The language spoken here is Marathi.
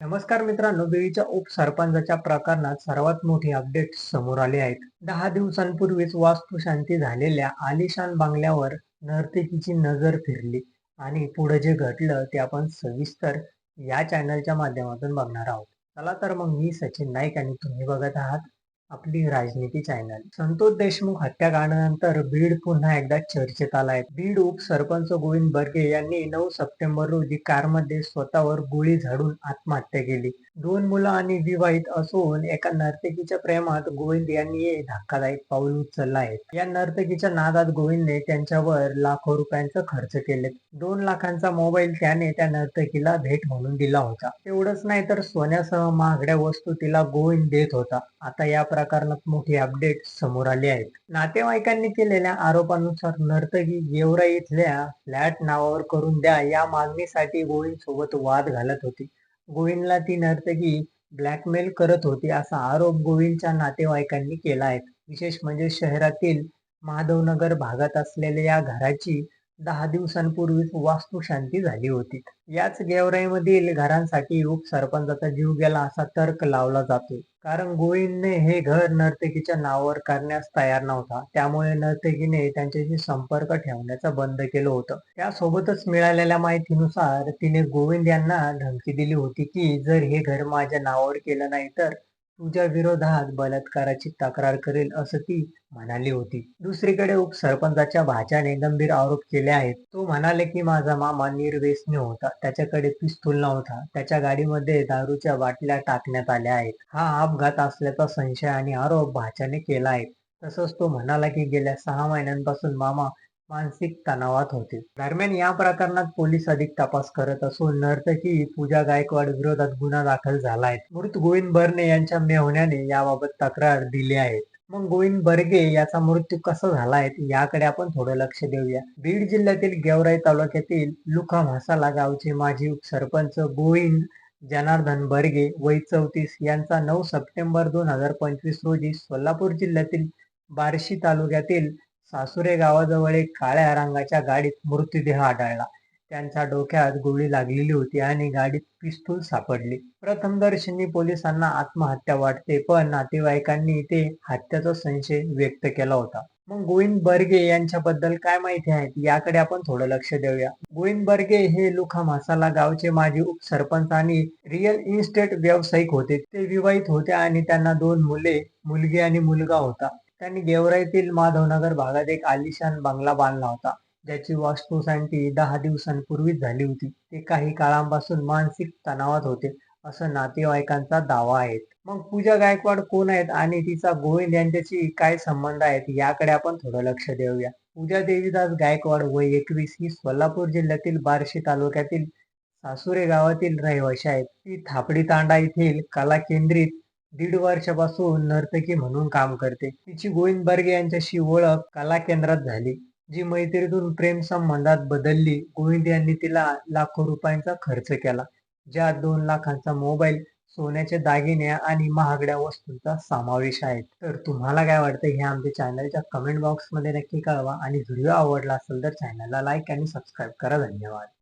नमस्कार मित्रांनो बीडच्या उपसरपंचाच्या प्रकरणात सर्वात मोठी अपडेट समोर आले आहेत दहा दिवसांपूर्वीच वास्तुशांती झालेल्या आलिशान बांगल्यावर नर्तकीची नजर फिरली आणि पुढे जे घडलं ते आपण सविस्तर या चॅनलच्या माध्यमातून बघणार आहोत. चला तर मग मी सचिन नाईक आणि तुम्ही बघत आहात आपली राजनीती चॅनल संतोष देशमुख हत्याकांडानंतर बीड पुन्हा एकदा चर्चेत आलाय. बीड उपसरपंच गोविंद बर्गे यांनी नऊ सप्टेंबर रोजी कारमध्ये स्वतःवर गोळी झाडून आत्महत्या केली. दोन मुलं आणि विवाहित असून एका नर्तकीच्या प्रेमात गोविंद यांनी हे धक्कादायक पाऊल उचललं आहे. या नर्तकीच्या नादात गोविंदने त्यांच्यावर लाखो रुपयांचा खर्च केले. दोन लाखांचा मोबाईल त्याने त्या नर्तकीला भेट म्हणून दिला होता. एवढंच नाही तर सोन्यासह महागड्या वस्तू तिला गोविंद देत होता. आता या प्रकरणात मोठी अपडेट समोर आली आहेत. नातेवाईकांनी केलेल्या आरोपानुसार नर्तकी गेवरा इथल्या फ्लॅट नावावर करून द्या या मागणीसाठी गोविंद सोबत वाद घालत होती. गोविंदला ती नर्तकी ब्लॅकमेल करत होती असा आरोप गोविंदच्या नातेवाईकांनी केला आहे. विशेष म्हणजे शहरातील माधवनगर भागात असलेल्या या घराची दहा दिवसांपूर्वीच वास्तुशांती झाली होती. याच गेवराईमधील घरांसाठी उपसरपंचाचा जीव गेला असा तर्क लावला जातो. कारण गोविंदने हे घर नर्तकीच्या नावावर करण्यास तयार नव्हता. त्यामुळे नर्तकीने त्यांच्याशी संपर्क ठेवण्याचं बंद केलं होतं. त्यासोबतच मिळालेल्या माहितीनुसार तिने गोविंद यांना धमकी दिली होती की जर हे घर माझ्या नावावर केलं नाही तर तुझ्या विरोधात बलात्काराची तक्रार करेल असं ती म्हणाली होती. दुसरीकडे उपसरपंचाच्या भाच्याने गंभीर आरोप केले आहेत. तो म्हणाले की माझा मामा निर्व्यसनी होता. त्याच्याकडे पिस्तूल नव्हता. त्याच्या गाडीमध्ये दारूच्या बाटल्या टाकण्यात आल्या आहेत. हा अपघात असल्याचा संशय आणि आरोप भाच्याने केला आहे. तसंच तो म्हणाला की गेल्या सहा महिन्यांपासून मामा मानसिक तणावात होते. दरम्यान या प्रकरणात पोलीस अधिक तपास करत असून नर्तकी पूजा गायकवाड विरोधात गुन्हा दाखल झाला आहे मृत गोविंद बर्ने यांच्या मेहण्याने याबाबत तक्रार दिली आहे. मग गोविंद बर्गे याचा मृत्यू कसा झाला आहे याकडे आपण थोडं लक्ष देऊया. बीड जिल्ह्यातील गेवराई तालुक्यातील लुका म्हसाला गावचे माजी उपसरपंच गोविंद जनार्दन बर्गे वय चौतीस यांचा नऊ सप्टेंबर दोन हजार पंचवीस रोजी सोलापूर जिल्ह्यातील बार्शी तालुक्यातील सासुरे गावाजवळ एक काळ्या रंगाच्या गाडीत मृतदेह आढळला. त्यांच्या डोक्यात गोळी लागलेली होती आणि गाडीत पिस्तूल सापडली. प्रथमदर्शनी पोलिसांना आत्महत्या वाटते पण नातेवाईकांनी ते हत्याचा संशय व्यक्त केला होता. मग गोविंद बर्गे यांच्याबद्दल काय माहिती आहे? याकडे आपण थोडं लक्ष देऊया. गोविंद बर्गे हे लुखा मासाला गावचे माजी उपसरपंच आणि रिअल इस्टेट व्यावसायिक होते. ते विवाहित होते आणि त्यांना दोन मुले मुलगी आणि मुलगा होता. त्यांनी गेवराईतील माधवनगर भागात एक आलिशान बंगला बांधला होता ज्याची वास्तुशांती दहा दिवसांपूर्वीच झाली होती. ते काही काळांपासून मानसिक तणावात होते असं नातेवाईकांचा दावा आहे. मग पूजा गायकवाड कोण आहेत आणि तिचा गोविंद यांच्याशी काय संबंध आहेत याकडे आपण थोडं लक्ष देऊया. पूजा देवीदास गायकवाड वय एकवीस ही सोलापूर जिल्ह्यातील बार्शी तालुक्यातील सासुरे गावातील रहिवाशी आहेत. ती थापडी तांडा येथील कला केंद्रित दीड वर्षापासून नर्तकी म्हणून काम करते. तिची गोविंद बर्गे यांच्याशी ओळख कला केंद्रात झाली जी मैत्रीतून प्रेम संबंधात बदलली. गोविंद यांनी तिला लाखो रुपयांचा खर्च केला ज्यात दोन लाखांचा मोबाईल सोन्याचे दागिने आणि महागड्या वस्तूंचा समावेश आहे. तर तुम्हाला काय वाटतं हे आमच्या चॅनलच्या कमेंट बॉक्समध्ये नक्की कळवा. आणि व्हिडिओ आवडला असेल तर चॅनलला लाईक आणि सबस्क्राईब करा. धन्यवाद.